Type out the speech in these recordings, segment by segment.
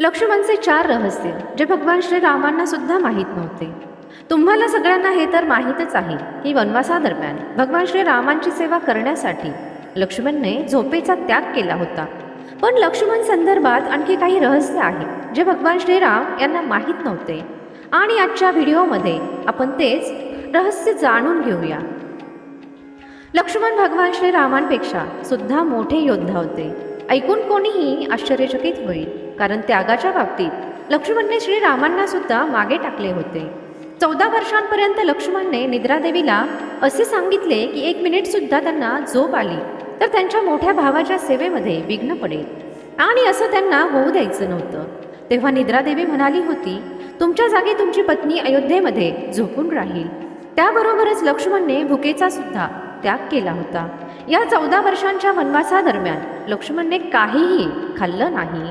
लक्ष्मणचे चार रहस्य जे भगवान श्रीरामांना सुद्धा माहीत नव्हते. तुम्हाला सगळ्यांना हे तर माहीतच आहे की वनवासादरम्यान भगवान श्रीरामांची सेवा करण्यासाठी लक्ष्मणने झोपेचा त्याग केला होता. पण लक्ष्मण संदर्भात आणखी काही रहस्य आहे जे भगवान श्रीराम यांना माहीत नव्हते. आणि आजच्या व्हिडिओमध्ये आपण तेच रहस्य जाणून घेऊया. लक्ष्मण भगवान श्रीरामांपेक्षा सुद्धा मोठे योद्धा होते. ऐकून कोणीही आश्चर्यचकित होईल. कारण त्यागाच्या बाबतीत. लक्ष्मणने श्रीरामांना सुद्धा मागे टाकले होते. चौदा वर्षांपर्यंत लक्ष्मणने निद्रादेवीला असे सांगितले की एक मिनिटसुद्धा त्यांना झोप आली तर त्यांच्या मोठ्या भावाच्या सेवेमध्ये विघ्न पडेल. आणि असं त्यांना होऊ द्यायचं नव्हतं. तेव्हा निद्रादेवी म्हणाली होती तुमच्या जागी तुमची पत्नी अयोध्येमध्ये झोपून राहील. त्याबरोबरच लक्ष्मणने भुकेचा सुद्धा त्याग केला होता. या चौदा वर्षांच्या वनवासादरम्यान लक्ष्मणने काहीही खाल्लं नाही.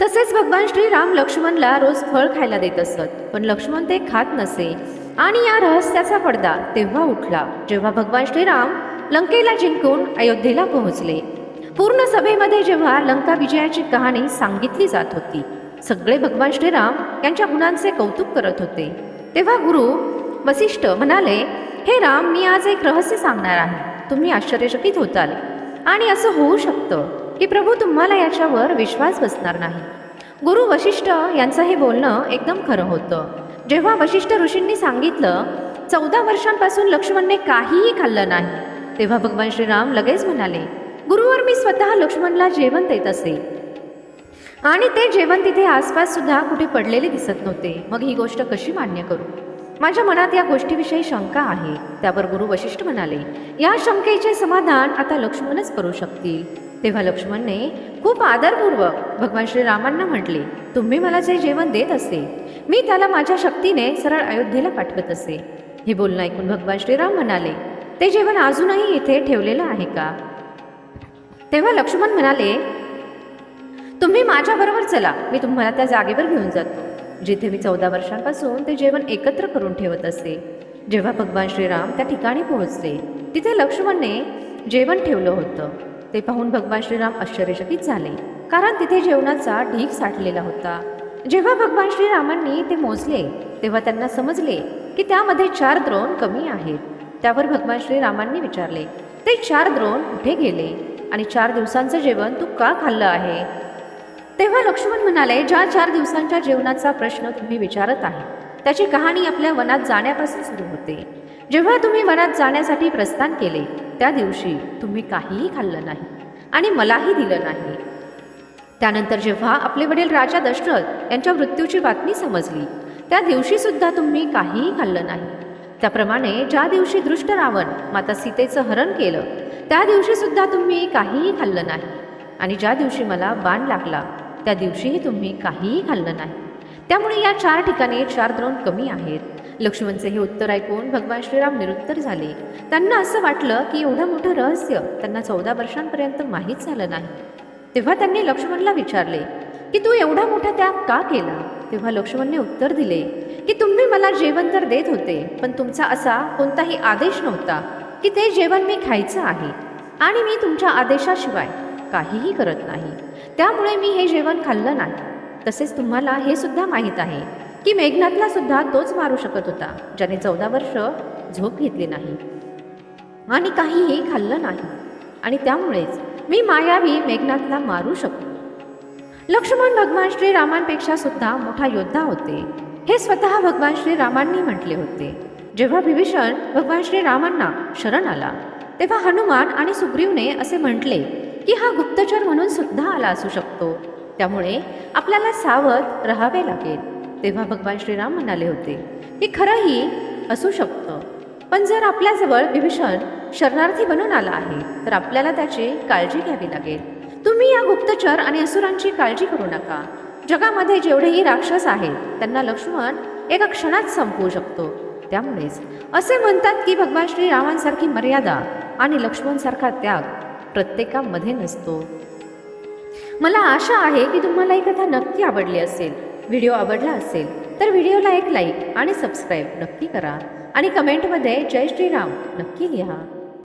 तसेच भगवान श्रीराम लक्ष्मणला रोज फळ खायला देत असत. पण लक्ष्मण ते खात नसे. आणि या रहस्याचा पडदा तेव्हा उठला जेव्हा भगवान श्रीराम लंकेला जिंकून अयोध्येला पोहोचले. पूर्ण सभेमध्ये जेव्हा लंका विजयाची कहाणी सांगितली जात होती सगळे भगवान श्रीराम यांच्या गुणांचे कौतुक करत होते. तेव्हा गुरु वसिष्ठ म्हणाले हे राम मी आज एक रहस्य सांगणार आहे. तुम्ही आश्चर्यचकित होताल. आणि असं होऊ शकतं की प्रभू तुम्हाला याच्यावर विश्वास बसणार नाही. गुरु वशिष्ठ यांचं हे बोलणं एकदम खरं होतं. जेव्हा वशिष्ठ ऋषींनी सांगितलं चौदा वर्षांपासून लक्ष्मणने काहीही खाल्लं नाही. तेव्हा भगवान श्रीराम लगेच म्हणाले गुरुवर मी स्वतः लक्ष्मणला जेवण देत असे. आणि ते जेवण तिथे आसपास सुद्धा कुठे पडलेले दिसत नव्हते. मग ही गोष्ट कशी मान्य करू? माझ्या मनात या गोष्टीविषयी शंका आहे. त्यावर गुरु वशिष्ठ म्हणाले या शंकेचे समाधान आता लक्ष्मणच करू शकतील. तेव्हा लक्ष्मणने खूप आदरपूर्वक भगवान श्रीरामांना म्हटले तुम्ही मला जे जेवण देत असे मी त्याला माझ्या शक्तीने सरळ अयोध्येला पाठवत असे. हे बोलणं ऐकून भगवान श्रीराम म्हणाले ते जेवण अजूनही इथे ठेवलेलं आहे का? तेव्हा लक्ष्मण म्हणाले तुम्ही माझ्याबरोबर चला मी तुम्हाला त्या जागेवर घेऊन जातो. जिथे मी चौदा वर्षांपासून ते जेवण एकत्र करून ठेवत असे. जेव्हा भगवान श्रीराम त्या ठिकाणी पोहोचले तिथे लक्ष्मणने जेवण ठेवलं होतं. ते पाहून भगवान श्रीराम आश्चर्यचकित झाले. कारण तिथे जेवणाचा ढीक साठलेला होता. जेव्हा भगवान श्रीरामांनी ते मोजले तेव्हा त्यांना समजले की त्यामध्ये चार द्रोण कमी आहेत. त्यावर भगवान श्रीरामांनी विचारले ते चार द्रोण कुठे गेले? आणि चार दिवसांचं जेवण तू का खाल्लं आहे? तेव्हा लक्ष्मण म्हणाले ज्या चार दिवसांच्या जेवणाचा प्रश्न तुम्ही विचारत आहे त्याची कहाणी आपल्या वनात जाण्यापासून सुरू होते. जेव्हा तुम्ही वनात जाण्यासाठी प्रस्थान केले त्या दिवशी तुम्ही काहीही खाल्लं नाही आणि मलाही दिलं नाही. त्यानंतर जेव्हा आपले वडील राजा दशरथ यांच्या मृत्यूची बातमी समजली त्या दिवशीसुद्धा तुम्ही काहीही खाल्लं नाही. त्याप्रमाणे ज्या दिवशी दृष्ट रावण माता सीतेचं हरण केलं त्या दिवशीसुद्धा तुम्ही काहीही खाल्लं नाही. आणि ज्या दिवशी मला बाण लागला त्या दिवशीही तुम्ही काहीही खाल्लं नाही. त्यामुळे या चार ठिकाणी चार द्रोण कमी आहेत. लक्ष्मणचे हे उत्तर ऐकून भगवान श्रीराम निरुत्तर झाले. त्यांना असं वाटलं की एवढं मोठं रहस्य त्यांना चौदा वर्षांपर्यंत माहीत झालं नाही. तेव्हा त्यांनी लक्ष्मणला विचारले की तू एवढा मोठा त्याग का केला? तेव्हा लक्ष्मणने उत्तर दिले की तुम्ही मला जेवण तर देत होते पण तुमचा असा कोणताही आदेश नव्हता की ते जेवण मी खायचं आहे आणि मी तुमच्या आदेशाशिवाय काहीही करत नाही. त्यामुळे मी हे जेवण खाल्लं नाही. तसेच तुम्हाला हे सुद्धा माहीत आहे की मेघनाथला सुद्धा तोच मारू शकत होता ज्याने चौदा वर्ष झोप घेतली नाही. आणि काहीही खाल्लं नाही. आणि त्यामुळेच मी मायावी मेघनाथला मारू शकतो लक्ष्मण भगवान श्रीरामांपेक्षा सुद्धा मोठा योद्धा होते. हे स्वतः भगवान श्रीरामांनी म्हटले होते. जेव्हा विभीषण भगवान श्रीरामांना शरण आला तेव्हा हनुमान आणि सुग्रीवने असे म्हटले की हा गुप्तचर म्हणून सुद्धा आला असू शकतो. त्यामुळे आपल्याला सावध राहावे लागेल. तेव्हा भगवान श्रीराम म्हणाले होते हे खरंही असू शकतं. पण जर आपल्याजवळ विभीषण शरणार्थी बनून आला आहे तर आपल्याला त्याची काळजी घ्यावी लागेल. तुम्ही या गुप्तचर आणि असुरांची काळजी करू नका. जगामध्ये जेवढेही राक्षस आहेत त्यांना लक्ष्मण एका क्षणात संपवू शकतो. त्यामुळेच असे म्हणतात की भगवान श्रीरामांसारखी मर्यादा आणि लक्ष्मणसारखा त्याग प्रत्येकामध्ये नसतो. मला आशा आहे की तुम्हाला ही कथा नक्की आवडली असेल. व्हिडिओ आवडला असेल तर व्हिडिओला एक लाईक आणि सबस्क्राईब नक्की करा. आणि कमेंटमध्ये जय श्रीराम नक्की लिहा.